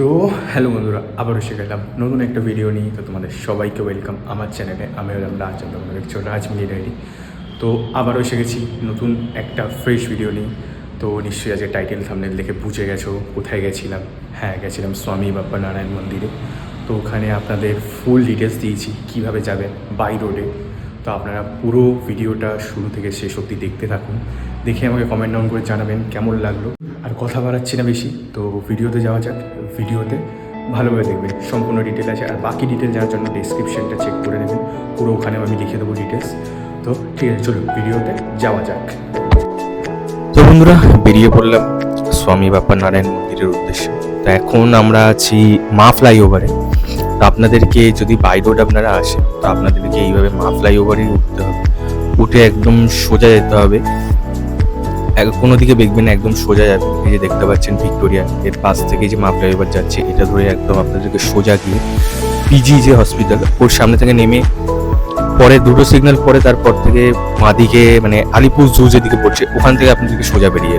তো হ্যালো বন্ধুরা, আবারও গেলাম। নতুন একটা ভিডিও নিয়ে, তো তোমাদের সবাইকে ওয়েলকাম আমার চ্যানেলে আমি হলাম রাজ, আর তোমরা দেখছ রাজ মিলি ডায়েরি তো আবারও গেছি নতুন একটা ফ্রেশ ভিডিও নিয়ে। তো নিশ্চয়ই আজকে টাইটেল থামনেল দেখে বুঝে গেছো কোথায় গেছিলাম। হ্যাঁ গেছিলাম স্বামী বাপ্পা নারায়ণ মন্দিরে। তো ওখানে আপনাদের ফুল ডিটেলস দিয়েছি, কীভাবে যাবেন বাই রোডে তো আপনারা পুরো ভিডিওটা শুরু থেকে শেষ অবধি দেখতে থাকুন। দেখে আমাকে কমেন্ট ডাউন করে জানাবেন কেমন লাগল। আর কথা বাড়াচ্ছি না বেশি, তো ভিডিওতে যাওয়া যাক। ভিডিওতে ভালোভাবে দেখবেন। সম্পূর্ণ ডিটেল আছে। আর বাকি ডিটেল জানার জন্য ডিসক্রিপশনটা চেক করে নেবেন। পুরো ওখানে আমি লিখে দেবো ডিটেলস তো ঠিক আছে, চলুন ভিডিওতে যাওয়া যাক। তো বন্ধুরা, বেরিয়ে পড়লাম স্বামী বাপ্পা নারায়ণ মন্দিরের উদ্দেশ্যে। তো এখন আমরা আছি মা ফ্লাইওভারে তো আপনাদেরকে যদি বাই রোড আপনারা আসেন, তো আপনাদেরকে এইভাবে মা ফ্লাইওভারেই উঠতে হবে। উঠে একদম সোজা যেতে হবে। কোনো দিকে দেখবেন না, একদম সোজা যাবে। এই যে দেখতে পাচ্ছেন ভিক্টোরিয়া এর পাশ থেকে যে মা ফ্লাইওভার যাচ্ছে এটা ধরে একদম আপনাদেরকে সোজা গিয়ে পিজি যে হসপিটাল ওর সামনে থেকে নেমে পরে দুটো সিগন্যাল পরে তারপর থেকে বাঁদিকে মানে আলিপুর জু যেদিকে পড়ছে ওখান থেকে আপনাদেরকে সোজা বেরিয়ে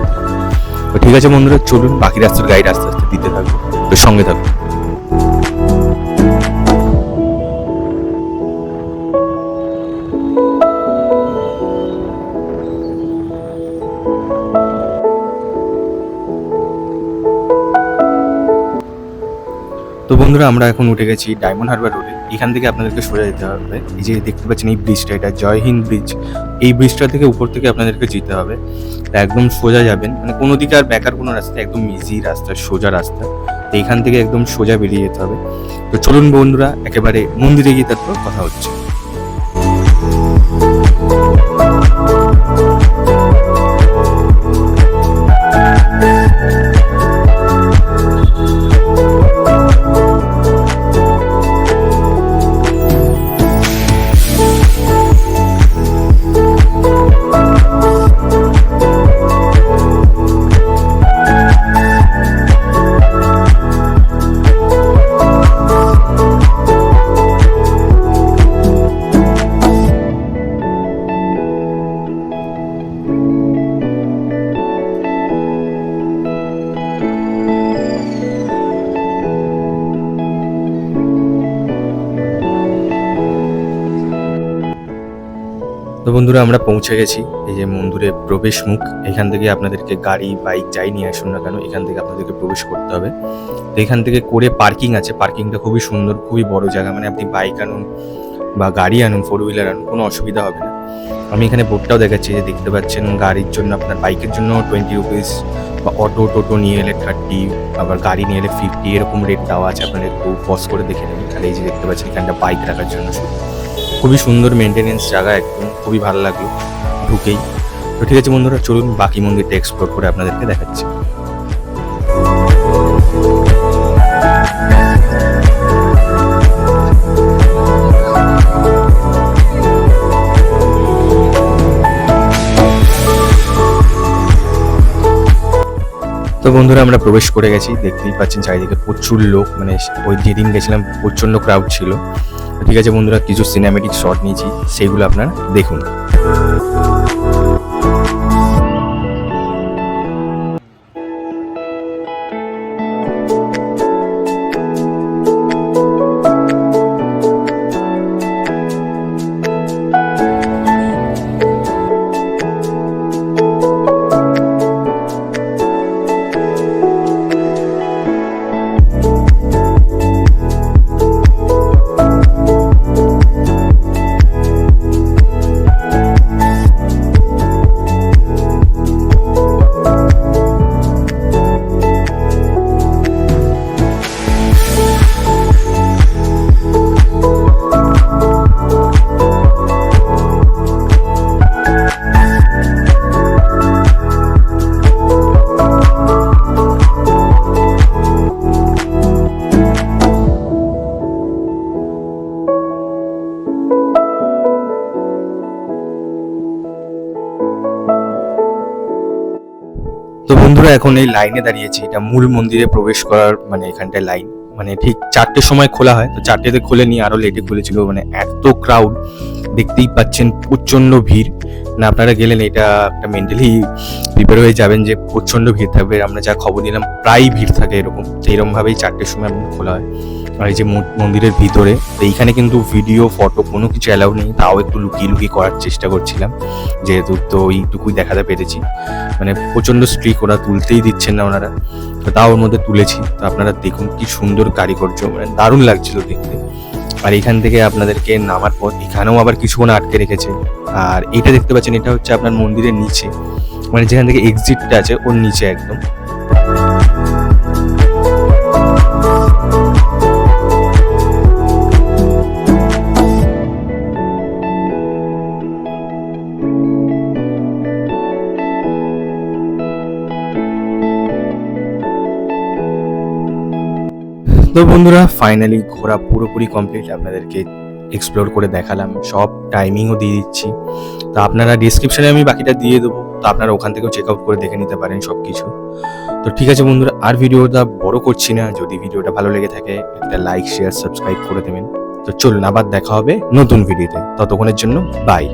ঠিক আছে বন্ধুরা চলুন বাকি রাস্তার গাইড আস্তে আস্তে দিতে থাকব তো সঙ্গে থাকুন। তো বন্ধুরা, আমরা এখন উঠে গেছি ডায়মন্ড হারবার রোডে এখান থেকে আপনাদেরকে সোজা যেতে হবে। এই যে দেখতে পাচ্ছেন এই ব্রিজটা এটা জয় হিন্দ ব্রিজ এই ব্রিজটা থেকে উপর থেকে আপনাদেরকে যেতে হবে। তা একদম সোজা যাবেন। মানে কোনো দিকে আর বেকার কোনো রাস্তা, একদম ইজি রাস্তা, সোজা রাস্তা। তো এখান থেকে একদম সোজা বেরিয়ে যেতে হবে। তো চলুন বন্ধুরা, একেবারে মন্দিরে গিয়ে তারপর কথা হচ্ছে। তো বন্ধুরা, আমরা পৌঁছে গেছি। এই যে মন্দিরের প্রবেশ মুখ, এখান থেকে আপনাদেরকে গাড়ি, বাইক যাই নিয়ে আসুন না কেন, এখান থেকে আপনাদেরকে প্রবেশ করতে হবে। তো এখান থেকে করে পার্কিং আছে। পার্কিংটা খুবই সুন্দর, খুবই বড় জায়গা। মানে আপনি বাইক আনুন বা গাড়ি আনুন ফোর হুইলার আনুন, কোনো অসুবিধা হবে না। আমি এখানে বোর্ডটাও দেখাচ্ছি যে দেখতে পাচ্ছেন, গাড়ির জন্য আপনার বাইকের জন্য টোয়েন্টি রুপিস বা অটো টোটো নিয়ে এলে থার্টি আবার গাড়ি নিয়ে এলে ফিফটি এরকম রেট দেওয়া আছে আপনারা একটু পজ করে দেখে নেবেন। তাহলে এই যে দেখতে পাচ্ছেন, এখানটা বাইক রাখার জন্য। শুধু খুবই সুন্দর মেনটেনেন্স জায়গা একদম, খুবই ভালো লাগল ঢুকেই। তো ঠিক আছে বন্ধুরা, চলুন বাকি মন্দিরটা এক্সপ্লোর করে আপনাদেরকে দেখাচ্ছি। তো বন্ধুরা, আমরা প্রবেশ করে গেছি, দেখতেই পাচ্ছেন চারিদিকে প্রচুর লোক মানে ওই যেদিন গেছিলাম প্রচণ্ড ক্রাউড ছিল। ঠিক আছে বন্ধুরা কিছু সিনেমেটিক শট নিয়েছি সেইগুলো আপনারা দেখুন। তো বন্ধুরা, এখন এই লাইনে দাঁড়িয়েছি। এটা মূল মন্দিরে প্রবেশ করার মানে এখানটায় লাইন মানে ঠিক চারটের সময় খোলা হয়। তো চারটেতে খুলে নিয়ে আরও লেটে খুলেছিল। মানে এত ক্রাউড দেখতেই পাচ্ছেন প্রচণ্ড ভিড়। না, আপনারা গেলেন, এটা একটা মেন্টালি প্রিপেয়ার হয়ে যাবেন যে প্রচণ্ড ভিড় থাকবে। আমরা যা খবর দিলাম, প্রায় ভিড় থাকে এরকম। তো এরকমভাবেই চারটের সময় খোলা হয়। আর এই যে মন্দিরের ভিতরে, এইখানে কিন্তু ভিডিও ফটো কোনো কিছু অ্যালাউ নেই। তাও একটু লুকিয়ে লুকিয়ে করার চেষ্টা করছিলাম। যেহেতু তো এইটুকুই দেখাতে পেরেছি। মানে প্রচণ্ড স্ট্রিক ওরা তুলতেই দিচ্ছেন না ওনারা। তো তাও ওর মধ্যে তুলেছি। তো আপনারা দেখুন কি সুন্দর কারিকর্য মানে দারুণ লাগছিল দেখতে। আর এখান থেকে আপনাদেরকে নামার পর এখানেও আবার কিছুক্ষণ আটকে রেখেছে। আর এটা দেখতে পাচ্ছেন, এটা হচ্ছে আপনার মন্দিরের নিচে। মানে যেখান থেকে এক্সিটটা আছে, ওর নিচে একদম। তো বন্ধুরা ফাইনালি ঘোরা পুরোপুরি কমপ্লিট আপনাদেরকে এক্সপ্লোর করে দেখালাম। সব টাইমিংও দিয়ে দিচ্ছি। তো আপনারা ডিসক্রিপশনে আমি বাকিটা দিয়ে দেবো। তো আপনারা ওখান থেকেও চেক আউট করে দেখে নিতে পারেন সব কিছু তো ঠিক আছে বন্ধুরা, আর ভিডিওটা বড় করছি না। যদি ভিডিওটা ভালো লেগে থাকে, একটা লাইক শেয়ার সাবস্ক্রাইব করে দেবেন। তো চলুন, আবার দেখা হবে নতুন ভিডিওতে ততক্ষণের জন্য বাই